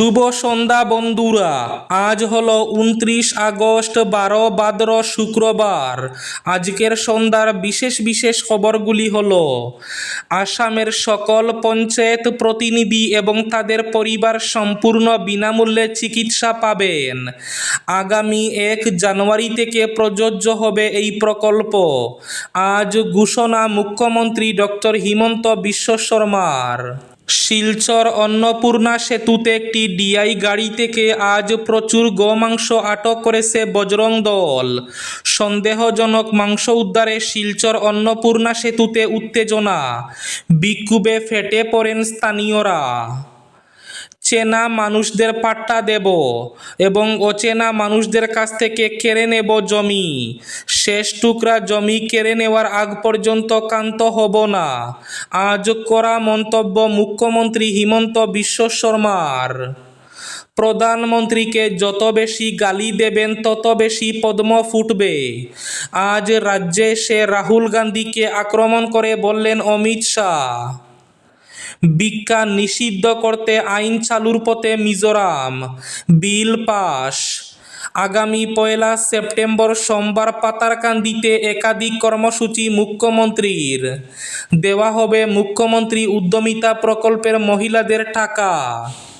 শুভ সন্ধ্যা, বন্ধুরা। আজ হলো উনত্রিশ আগস্ট, বারো ভাদ্র শুক্রবার। আজকের সন্ধ্যার বিশেষ বিশেষ খবরগুলি হল, আসামের সকল পঞ্চায়েত প্রতিনিধি এবং তাদের পরিবার সম্পূর্ণ বিনামূল্যে চিকিৎসা পাবেন। আগামী এক জানুয়ারি থেকে প্রযোজ্য হবে এই প্রকল্প। আজ ঘোষণা মুখ্যমন্ত্রী ডক্টর হিমন্ত বিশ্ব শর্মার। শিলচর অন্নপূর্ণা সেতুতে একটি ডিআই গাড়ি থেকে আজ প্রচুর গোমাংস আটক করেছে বজরং দল। সন্দেহজনক মাংস উদ্ধারে শিলচর অন্নপূর্ণা সেতুতে উত্তেজনা। বিক্ষোভে ফেটে পড়েন স্থানীয়রা। চেনা মানুষদের পাট্টা দেব এবং অচেনা মানুষদের কাছ থেকে কেড়ে নেব জমি। শেষ টুকরা জমি কেড়ে নেওয়ার আগ পর্যন্ত ক্ষান্ত হব না। আজ করা মন্তব্য মুখ্যমন্ত্রী হিমন্ত বিশ্ব শর্মার। প্রধানমন্ত্রীকে যত বেশি গালি দেবেন, তত বেশি পদ্ম ফুটবে। আজ রাজ্যে সে রাহুল গান্ধীকে আক্রমণ করে বললেন অমিত শাহ। বিজ্ঞান নিষিদ্ধ করতে আইন চালুর পথে মিজোরাম। Bill pass. আগামী পয়লা সেপ্টেম্বর সোমবার পাতারকান্দিতে একাধিক কর্মসূচি মুখ্যমন্ত্রীর। দেওয়া হবে মুখ্যমন্ত্রী উদ্যমিতা প্রকল্পের মহিলাদের টাকা।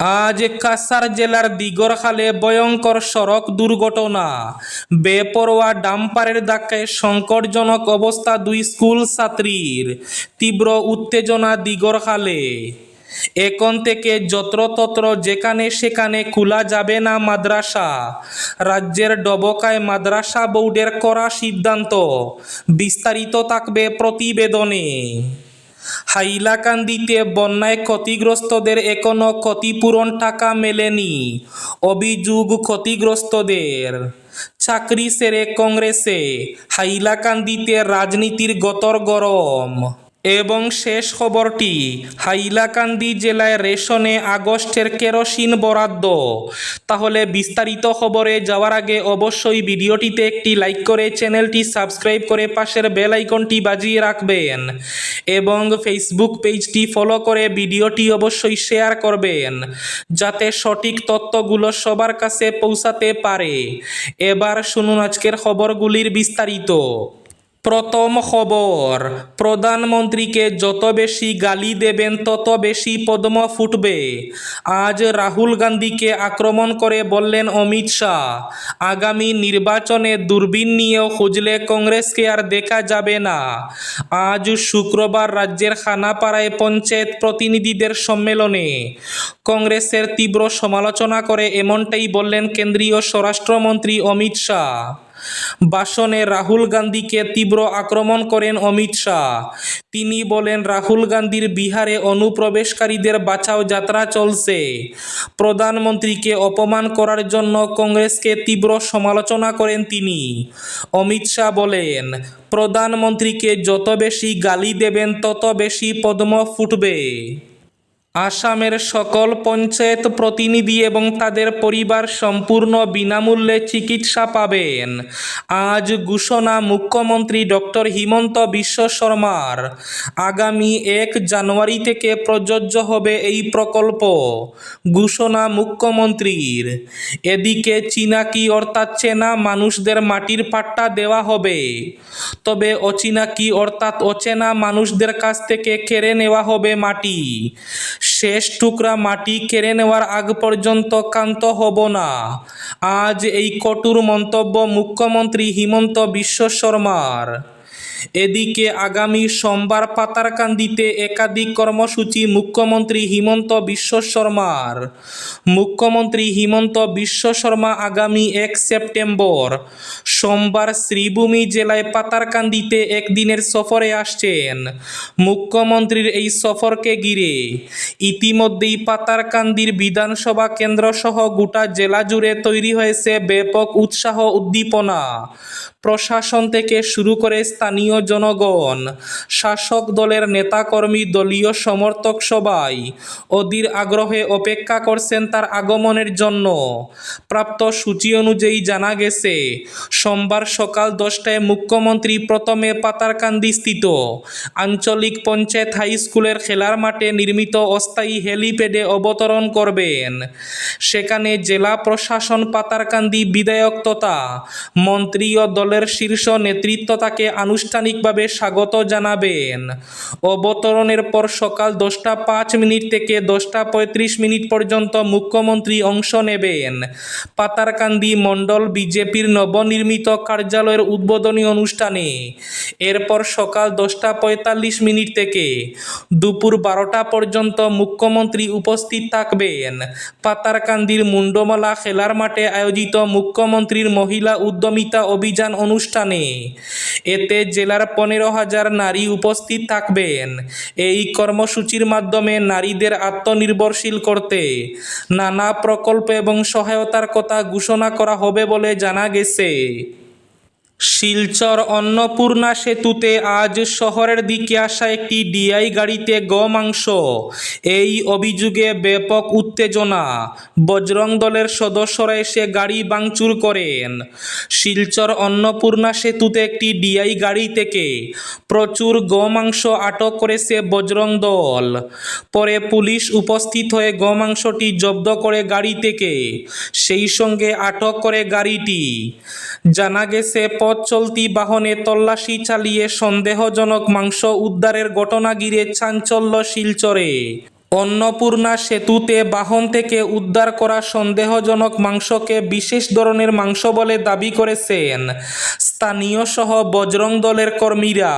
আজ কাসার জেলার দিগরখালে ভয়ঙ্কর সড়ক দুর্ঘটনা। বেপরোয়া ডাম্পারের ধাক্কায় সংকটজনক অবস্থা দুই স্কুল ছাত্রীর। তীব্র উত্তেজনা দিগরখালে এখন থেকে যত্রতত্র যেখানে সেখানে খোলা যাবে না মাদ্রাসা। রাজ্যের ডবকায় মাদ্রাসা বোর্ডের করা সিদ্ধান্ত। বিস্তারিত থাকবে প্রতিবেদনে। হাইলাকান্দিতে বন্যায় ক্ষতিগ্রস্তদের এখনও ক্ষতিপূরণ টাকা মেলেনি। অভিযোগ ক্ষতিগ্রস্তদের। চাকরি সেরে কংগ্রেসে, হাইলাকান্দিতে রাজনীতির গতর গরম। এবং শেষ খবরটি হাইলাকান্দি জেলায় রেশনে আগস্টের কেরোসিন বরাদ্দ। তাহলে বিস্তারিত খবরে যাওয়ার আগে অবশ্যই ভিডিওটিতে একটি লাইক করে চ্যানেলটি সাবস্ক্রাইব করে পাশের বেল আইকনটি বাজিয়ে রাখবেন এবং ফেসবুক পেজটি ফলো করে ভিডিওটি অবশ্যই শেয়ার করবেন যাতে সঠিক তথ্যগুলো সবার কাছে পৌঁছাতে পারে। এবার শুনুন আজকের খবরগুলির বিস্তারিত। প্রথম খবর প্রধানমন্ত্রীকে যত বেশি গালি দেবেন, তত বেশি পদ্ম ফুটবে। আজ রাহুল গান্ধীকে আক্রমণ করে বললেন অমিত শাহ। আগামী নির্বাচনে দূরবীন নিয়েও খুঁজলে কংগ্রেসকে আর দেখা যাবে না। আজ শুক্রবার রাজ্যের খানাপাড়ায় পঞ্চায়েত প্রতিনিধিদের সম্মেলনে কংগ্রেসের তীব্র সমালোচনা করে এমনটাই বললেন কেন্দ্রীয় স্বরাষ্ট্রমন্ত্রী অমিত শাহ। ভাষণে রাহুল গান্ধীকে তীব্র আক্রমণ করেন অমিত শাহ। তিনি বলেন, রাহুল গান্ধীর বিহারে অনুপ্রবেশকারীদের বাঁচাও, যাত্রা চলছে। প্রধানমন্ত্রীকে অপমান করার জন্য কংগ্রেসকে তীব্র সমালোচনা করেন তিনি। অমিত শাহ বলেন, প্রধানমন্ত্রীকে যত বেশি গালি দেবেন, তত বেশি পদ্ম ফুটবে। আসামের সকল পঞ্চায়েত প্রতিনিধি এবং তাদের পরিবার সম্পূর্ণ বিনামূল্যে চিকিৎসা পাবেন। আজ ঘোষণা মুখ্যমন্ত্রী ডক্টর হিমন্ত বিশ্ব শর্মার। আগামী এক জানুয়ারি থেকে প্রযোজ্য হবে এই প্রকল্প, ঘোষণা মুখ্যমন্ত্রীর। এদিকে চিনাকি অর্থাৎ চেনা মানুষদের মাটির পাট্টা দেওয়া হবে। তবে অচিনাকি অর্থাৎ অচেনা মানুষদের কাছ থেকে কেড়ে নেওয়া হবে মাটি। শেষ টুকরা মাটি কেড়ে নেওয়ার আগ পর্যন্ত কান্ত হব না। আজ এই কটুর মন্তব্য মুখ্যমন্ত্রী হিমন্ত বিশ্ব শর্মার। এদিকে আগামী সোমবার পাতারকান্দিতে একাধিক কর্মসূচি মুখ্যমন্ত্রী হিমন্ত বিশ্ব শর্মার। মুখ্যমন্ত্রী হিমন্ত বিশ্ব শর্মা আগামী এক সেপ্টেম্বর। সোমবার শ্রীভূমি জেলায় পাতারকান্দিতে একদিনের সফরে আসছেন মুখ্যমন্ত্রীর এই সফরকে ঘিরে। ইতিমধ্যেই পাতারকান্দির বিধানসভা কেন্দ্রসহ গোটা জেলা জুড়ে তৈরি হয়েছে ব্যাপক উৎসাহ উদ্দীপনা। প্রশাসন থেকে শুরু করে স্থানীয় স্থানীয় জনগণ, শাসক দলের নেতাকর্মী, দলীয় সমর্থক সবাই অধীর আগ্রহে অপেক্ষা করছেন তার আগমনের জন্য। প্রাপ্ত সূচি অনুযায়ী জানা গেছে, সোমবার সকাল দশটায় মুখ্যমন্ত্রী প্রথমে পাতারকান্দি স্থিত আঞ্চলিক পঞ্চায়েত হাই স্কুলের খেলার মাঠে নির্মিত অস্থায়ী হেলিপ্যাডে অবতরণ করবেন। সেখানে জেলা প্রশাসন পাতারকান্দি বিধায়ক তথা মন্ত্রী ও দলের শীর্ষ নেতৃত্ব তাকে আনুষ্ঠানিকভাবে স্বাগত জানাবেন। অবতরণের পর সকাল দশটা পাঁচ মিনিট থেকে দশটা পঁয়ত্রিশ মিনিট পর্যন্ত মুখ্যমন্ত্রী অংশ নেবেন। পাতারকান্দি মণ্ডল বিজেপির নবনির্মিত কার্যালয়ের উদ্বোধনী অনুষ্ঠানে। এরপর সকাল দশটা পঁয়তাল্লিশ মিনিট থেকে দুপুর বারোটা পর্যন্ত মুখ্যমন্ত্রী উপস্থিত থাকবেন। পাতারকান্দির মুন্ডমালা খেলার মাঠে আয়োজিত মুখ্যমন্ত্রীর মহিলা উদ্যমিতা অভিযান অনুষ্ঠানে। এতে জেলার পনেরো হাজার নারী উপস্থিত থাকবেন। এই কর্মসূচির মাধ্যমে নারীদের আত্মনির্ভরশীল করতে নানা প্রকল্প এবং সহায়তার কথা ঘোষণা করা হবে বলে জানা গেছে। শিলচর অন্নপূর্ণা সেতুতে আজ শহরের দিকে আসা একটি ডিআই গাড়িতে গোমাংস এই অভিযোগে ব্যাপক উত্তেজনা। বজরং দলের সদস্যরা এসে গাড়ি ভাঙচুর করেন। শিলচর অন্নপূর্ণা সেতুতে একটি ডিআই গাড়ি থেকে প্রচুর গোমাংস আটক করেছে বজরং দল। পরে পুলিশ উপস্থিত হয়ে গোমাংসটি জব্দ করে গাড়ি থেকে, সেই সঙ্গে আটক করে গাড়িটি। জানা গেছে পথ চলতি বাহনে তল্লাশি চালিয়ে সন্দেহজনক মাংস উদ্ধারের ঘটনা ঘিরে চাঞ্চল্য শিলচরে। অন্নপূর্ণা সেতুতে বাহন থেকে উদ্ধার করা সন্দেহজনক মাংসকে বিশেষ ধরনের মাংস বলে দাবি করেছেন। স্থানীয় সহ বজরং দলের কর্মীরা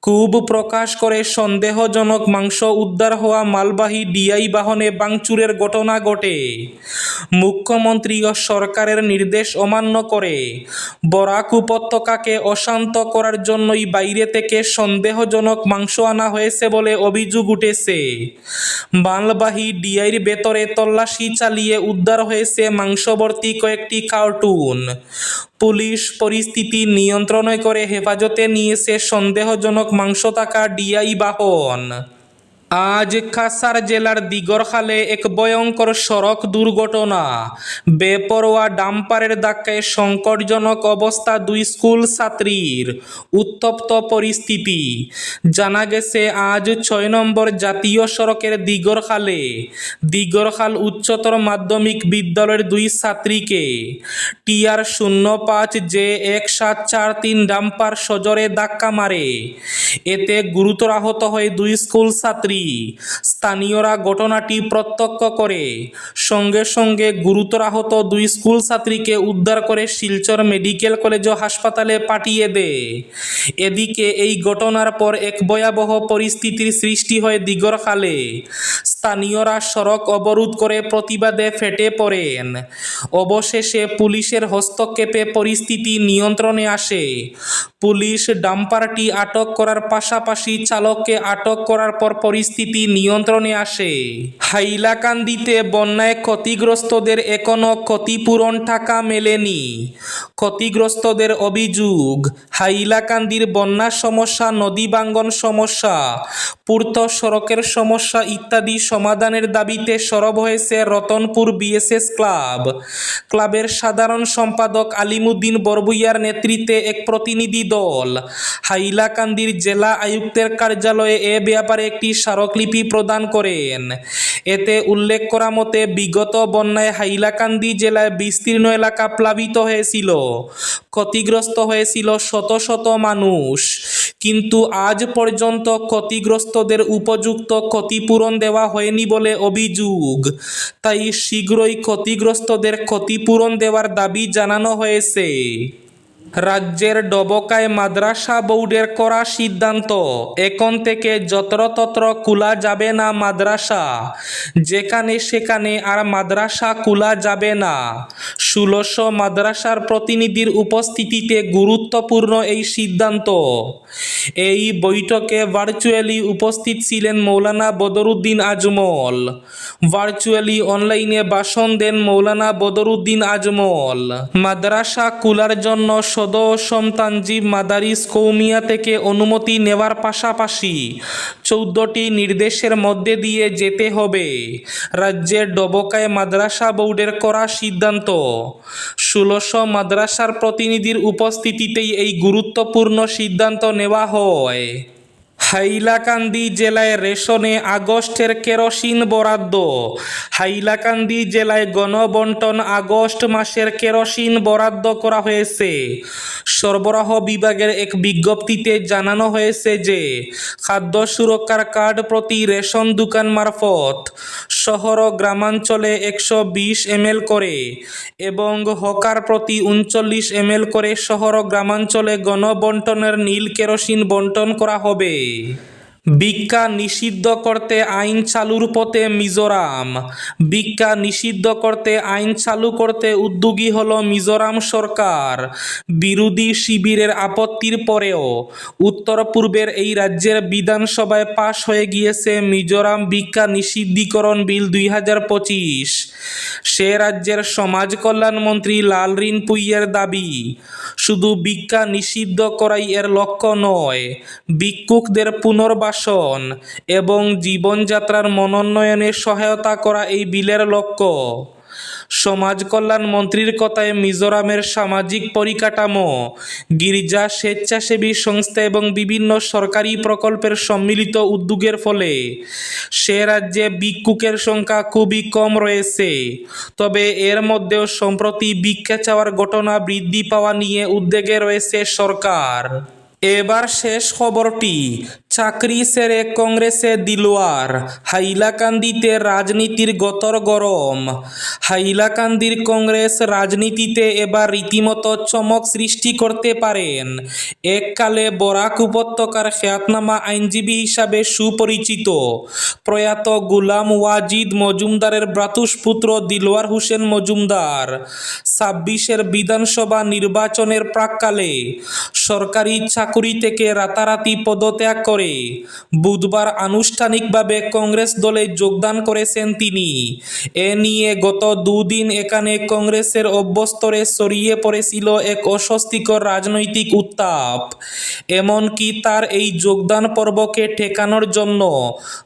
ক্ষোভ প্রকাশ করে সন্দেহজনক মাংস উদ্ধার হওয়া মালবাহী ডিআই বাহনে বাংচুরের ঘটনা ঘটে। মুখ্যমন্ত্রী ও সরকারের নির্দেশ অমান্য করে। বরাক উপত্যকাকে অশান্ত করার জন্যই বাইরে থেকে সন্দেহজনক মাংস আনা হয়েছে বলে অভিযোগ উঠেছে। মালবাহী ডিআইর ভেতরে তল্লাশি চালিয়ে উদ্ধার হয়েছে মাংসবর্তী কয়েকটি কার্টুন। পুলিশ পরিস্থিতি নিয়ন্ত্রণে করে হেফাজতে নিয়েছে সন্দেহজনক মাংস থাকা ডিআই বাহন। আজ কাছাড় জেলার দিগরখালে এক ভয়ঙ্কর সড়ক দুর্ঘটনা। বেপরোয়া ডাম্পারের ধাক্কায় সংকটজনক অবস্থা দুই স্কুল ছাত্রীর। উত্তপ্ত পরিস্থিতি। জানা গেছে, আজ ছয় নম্বর জাতীয় সড়কের দিগরখালে দিগরখাল উচ্চতর মাধ্যমিক বিদ্যালয়ের দুই ছাত্রীকে টিআর শূন্য পাঁচ জে এক সাত চার তিন ডাম্পার সজোরে ধাক্কা মারে। এতে গুরুতর আহত হয় দুই স্কুল ছাত্রী স্থানীয়রা ঘটনাটি প্রত্যক্ষ করে। সঙ্গে সঙ্গে গুরুতর আহত দুই স্কুল ছাত্রীকে উদ্ধার করে শিলচর মেডিকেল কলেজ ও হাসপাতালে পাঠিয়ে দেয়। এদিকে এই ঘটনার পর এক ভয়াবহ পরিস্থিতির সৃষ্টি হয় দিগরখালে। স্থানীয়রা সড়ক অবরোধ করে প্রতিবাদে ফেটে পড়েন। অবশেষে পুলিশের হস্তক্ষেপে পরিস্থিতি নিয়ন্ত্রণে আসে। পুলিশ ডাম্পারটি আটক করার পাশাপাশি চালককে আটক করার পর পরিস্থিতি নিয়ন্ত্রণে আসে। হাইলাকান্দিতে বন্যায় ক্ষতিগ্রস্তদের এখনও ক্ষতিপূরণ টাকা মেলেনি। ক্ষতিগ্রস্তদের অভিযোগ, হাইলাকান্দির বন্যা সমস্যা, নদী ভাঙ্গন সমস্যা, পূর্ত সড়কের সমস্যা ইত্যাদি সমাধানের দাবিতে সরব হয়েছে রতনপুর বিএসএস ক্লাব। ক্লাবের সাধারণ সম্পাদক আলিমুদ্দিন বরবুইয়ার নেতৃত্বে এক প্রতিনিধি দল, হাইলাকান্দির জেলা আয়ুক্তের কার্যালয়ে এ ব্যাপারে একটি স্মারকলিপি প্রদান করেন। এতে উল্লেখ করা মতে, বিগত বন্যায় হাইলাকান্দি জেলায় বিস্তীর্ণ এলাকা প্লাবিত হয়েছিল। ক্ষতিগ্রস্ত হয়েছিল শত শত মানুষ। কিন্তু আজ পর্যন্ত ক্ষতিগ্রস্তদের উপযুক্ত ক্ষতিপূরণ দেওয়া হয়নি বলে অভিযোগ। তাই শীঘ্রই ক্ষতিগ্রস্তদের ক্ষতিপূরণ দেওয়ার দাবি জানানো হয়েছে। রাজ্যের ডবকায় মাদ্রাসা বোর্ডের করা সিদ্ধান্ত। এখন থেকে যত্রতত্র খোলা যাবে না মাদ্রাসা। যেখানে সেখানে আর মাদ্রাসা খোলা যাবে না। ষোলোশো মাদ্রাসার প্রতিনিধির উপস্থিতিতে গুরুত্বপূর্ণ এই সিদ্ধান্ত। এই বৈঠকে ভার্চুয়ালি উপস্থিত ছিলেন মৌলানা বদরুদ্দিন আজমল। ভার্চুয়ালি অনলাইনে ভাষণ দেন মৌলানা বদরুদ্দিন আজমল। মাদ্রাসা খোলার জন্য সদস্যম তানজিব মাদারিস কৌমিয়া থেকে অনুমতি নেওয়ার পাশাপাশি চৌদ্দটি নির্দেশের মধ্যে দিয়ে যেতে হবে। রাজ্যের ডবকায় মাদ্রাসা বোর্ডের করা সিদ্ধান্ত। ষোলোশো মাদ্রাসার প্রতিনিধির উপস্থিতিতেই এই গুরুত্বপূর্ণ সিদ্ধান্ত নেওয়া হয়। হাইলাকান্দি জেলায় রেশনে আগস্টের কেরোসিন বরাদ্দ। হাইলাকান্দি জেলায় গণবন্টন আগস্ট মাসের কেরোসিন বরাদ্দ করা হয়েছে। সরবরাহ বিভাগের এক বিজ্ঞপ্তিতে জানানো হয়েছে যে, খাদ্য সুরক্ষার কার্ড প্রতি রেশন দোকান মারফত শহর ও গ্রামাঞ্চলে একশো বিশ এমএল করে এবং হকার প্রতি উনচল্লিশ এমএল করে শহর ও গ্রামাঞ্চলে গণবন্টনের নীল কেরোসিন বন্টন করা হবে। ভিক্ষা নিষিদ্ধ করতে আইন চালুর পথে মিজোরাম। ভিক্ষা নিষিদ্ধ করতে আইন চালু করতে উদ্যোগী হল মিজোরাম সরকার। বিরোধী শিবিরের আপত্তির পরেও উত্তর পূর্বের এই রাজ্যের বিধানসভায় পাশ হয়ে গিয়েছে মিজোরাম ভিক্ষা নিষিদ্ধীকরণ বিল দুই হাজার পঁচিশ। সে রাজ্যের সমাজ কল্যাণ মন্ত্রী লালরিন পুইয়ের দাবি, শুধু ভিক্ষা নিষিদ্ধ করাই এর লক্ষ্য নয়, ভিক্ষুকদের পুনর্বাসন এবং জীবনযাত্রার মনোন্নয়নে সহায়তা করা এই বিলের লক্ষ্য। সমাজ কল্যাণ মন্ত্রীর কথায় মিজোরামের সামাজিক পরিকাঠামো, গির্জা স্বেচ্ছাসেবী সংস্থা এবং বিভিন্ন সরকারি প্রকল্পের সম্মিলিত উদ্যোগের ফলে সে রাজ্যে ভিক্ষুকের সংখ্যা খুবই কম রয়েছে। তবে এর মধ্যেও সম্প্রতি ভিক্ষা চাওয়ার ঘটনা বৃদ্ধি পাওয়া নিয়ে উদ্বেগে রয়েছে সরকার। এবার শেষ খবরটি চাকরি সেরে কংগ্রেসে দিলওয়ার হাইলাকান্দিতে রাজনীতির গতর গরম। হাইলাকান্দির কংগ্রেস রাজনীতিতে এবার রীতিমতো চমক সৃষ্টি করতে পারেন। এককালে বরাক উপত্যকার খ্যাতনামা আইনজীবী হিসাবে সুপরিচিত। প্রয়াত গুলাম ওয়াজিদ মজুমদারের ভ্রাতুষ্পুত্র দিলওয়ার হোসেন মজুমদার ছাব্বিশের বিধানসভা নির্বাচনের প্রাককালে সরকারি চাকুরি থেকে রাতারাতি পদত্যাগ করে। বুধবার আনুষ্ঠানিকভাবে কংগ্রেস দলে যোগদান করেছেন তিনি। এ নিয়ে গত দুদিন এখানে কংগ্রেসের অভ্যস্তরে ছড়িয়ে পড়েছিল এক অস্বস্তিকর রাজনৈতিক উত্তাপ। এমনকি তার এই যোগদান পর্বকে ঠেকানোর জন্য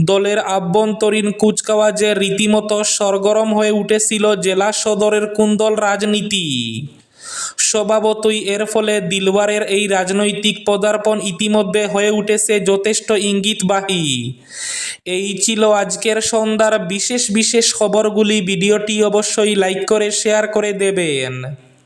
দলের আভ্যন্তরীণ কুচকাওয়াজে রীতিমতো সরগরম হয়ে উঠেছিল জেলা সদরের কুন্দল রাজনীতি। স্বভাবতই এর ফলে দিলওয়ারের এই রাজনৈতিক পদার্পণ ইতিমধ্যে হয়ে উঠেছে যথেষ্ট ইঙ্গিতবাহী। এই ছিল আজকের সন্ধ্যার বিশেষ বিশেষ খবরগুলি। ভিডিওটি অবশ্যই লাইক করে, শেয়ার করে দেবেন।